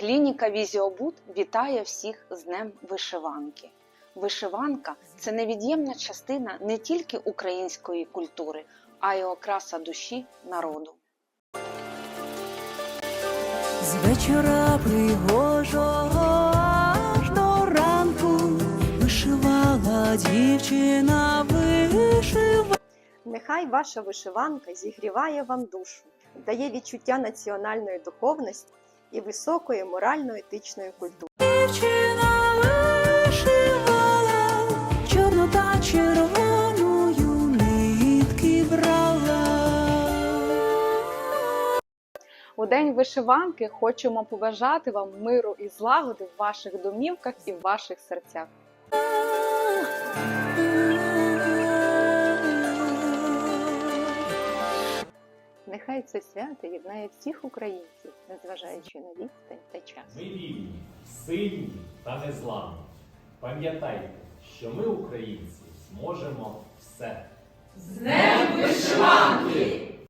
Клініка Візіобуд вітає всіх з Днем Вишиванки. Вишиванка це невід'ємна частина не тільки української культури, а й окраса душі народу. З вечора пригожого аж до ранку вишивала дівчина вишива. Нехай ваша вишиванка зігріває вам душу, дає відчуття національної духовності і високої морально-етичної культури. Дівчина вишивала чорну та червоною нитки брала. У день вишиванки хочемо побажати вам миру і злагоди в ваших домівках і в ваших серцях. Нехай це свято єднає всіх українців, незважаючи на відстань та час. Ми вільні, сильні та незламні. Пам'ятайте, що ми, українці, зможемо все. З!